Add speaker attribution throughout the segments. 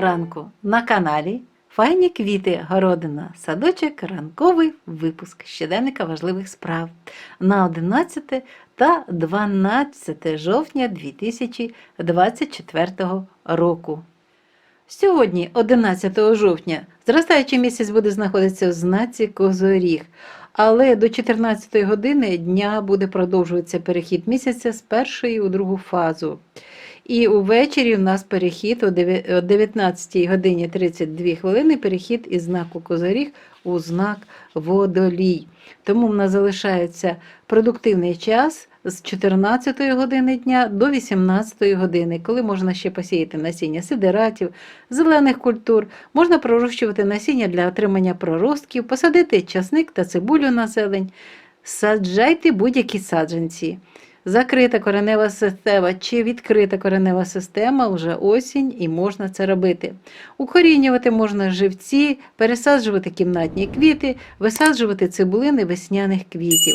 Speaker 1: ранку на каналі Файні квіти, городина, садочок, ранковий випуск щоденника важливих справ на 11 та 12 жовтня 2024 року. Сьогодні, 11 жовтня, зростаючий місяць буде знаходитися в знаці Козоріг, але до 14 години дня буде продовжуватися перехід місяця з першої у другу фазу. І увечері у нас перехід о 19 годині 32 хвилини перехід із знаку Козоріг у знак Водолій. Тому в нас залишається продуктивний час з 14 години дня до 18 години, коли можна ще посіяти насіння сидератів, зелених культур, можна пророщувати насіння для отримання проростків, посадити часник та цибулю на зелень, саджайте будь-які саджанці. Закрита коренева система чи відкрита коренева система вже осінь і можна це робити. Укорінювати можна живці, пересаджувати кімнатні квіти, висаджувати цибулини весняних квітів.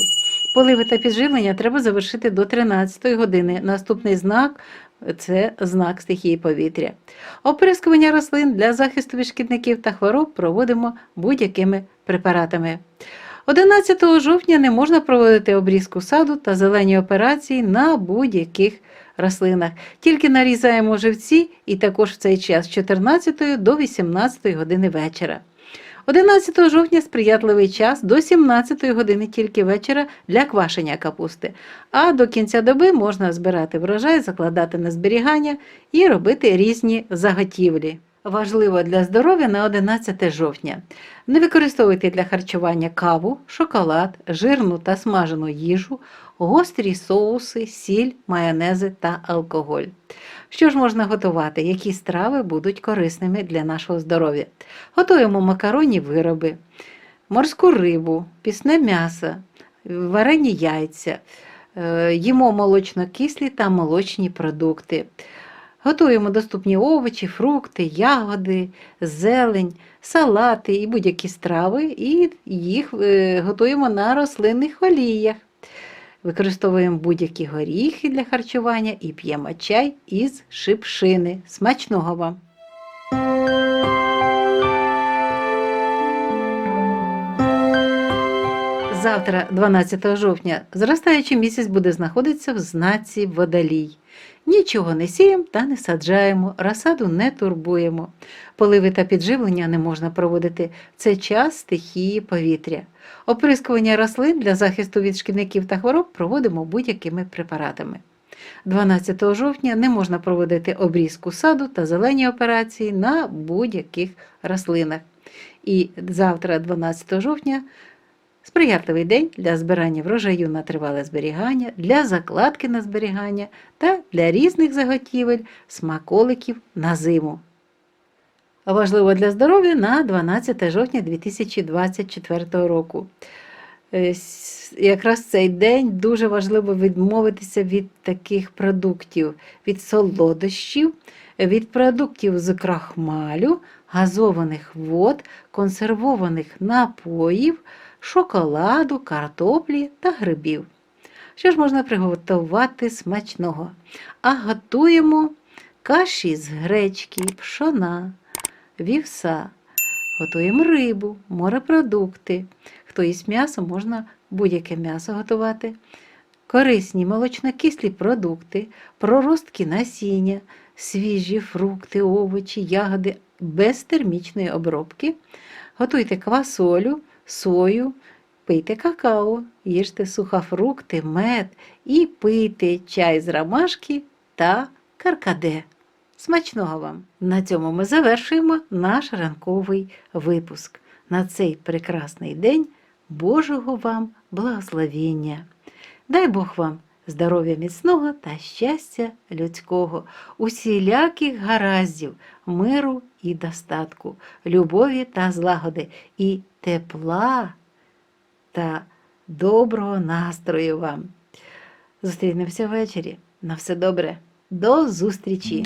Speaker 1: Поливи та підживлення треба завершити до 13 години. Наступний знак це знак стихії повітря. Оприскування рослин для захисту від шкідників та хвороб проводимо будь-якими препаратами. 11 жовтня не можна проводити обрізку саду та зелені операції на будь-яких рослинах. Тільки нарізаємо живці і також в цей час з 14 до 18 години вечора. 11 жовтня сприятливий час до 17 години тільки вечора для квашення капусти, а до кінця доби можна збирати врожай, закладати на зберігання і робити різні заготівлі. Важливо для здоров'я на 11 жовтня. Не використовуйте для харчування каву, шоколад, жирну та смажену їжу, гострі соуси, сіль, майонези та алкоголь. Що ж можна готувати? Які страви будуть корисними для нашого здоров'я? Готуємо макаронні вироби, морську рибу, пісне м'ясо, варені яйця, е, їмо молочно-кислі та молочні продукти. Готуємо доступні овочі, фрукти, ягоди, зелень, салати і будь-які страви, і їх е, готуємо на рослинних оліях. Використовуємо будь-які горіхи для харчування і п'ємо чай із шипшини. Смачного вам! Завтра, 12 жовтня, зростаючий місяць буде знаходитися в знаці водолій. Нічого не сіємо та не саджаємо, розсаду не турбуємо. Поливи та підживлення не можна проводити. Це час стихії повітря. Оприскування рослин для захисту від шкідників та хвороб проводимо будь-якими препаратами. 12 жовтня не можна проводити обрізку саду та зелені операції на будь-яких рослинах. І завтра, 12 жовтня, сприятливий день для збирання врожаю на тривале зберігання, для закладки на зберігання та для різних заготівель смаколиків на зиму. Важливо для здоров'я на 12 жовтня 2024 року. Е, Якраз цей день дуже важливо відмовитися від таких продуктів, від солодощів, від продуктів з крахмалю, газованих вод, консервованих напоїв шоколаду, картоплі та грибів. Що ж можна приготувати смачного? А готуємо каші з гречки, пшона, вівса, готуємо рибу, морепродукти. Хто їсть м'ясо, можна будь-яке м'ясо готувати. Корисні молочнокислі продукти, проростки насіння, свіжі фрукти, овочі, ягоди без термічної обробки. Готуйте квасолю, сою, пийте какао, їжте сухофрукти, мед і пийте чай з ромашки та каркаде. Смачного вам! На цьому ми завершуємо наш ранковий випуск. На цей прекрасний день Божого вам благословення. Дай Бог вам здоров'я міцного та щастя людського, усіляких гараздів, миру і достатку, любові та злагоди, і тепла та доброго настрою вам. Зустрінемося ввечері. На все добре. До зустрічі!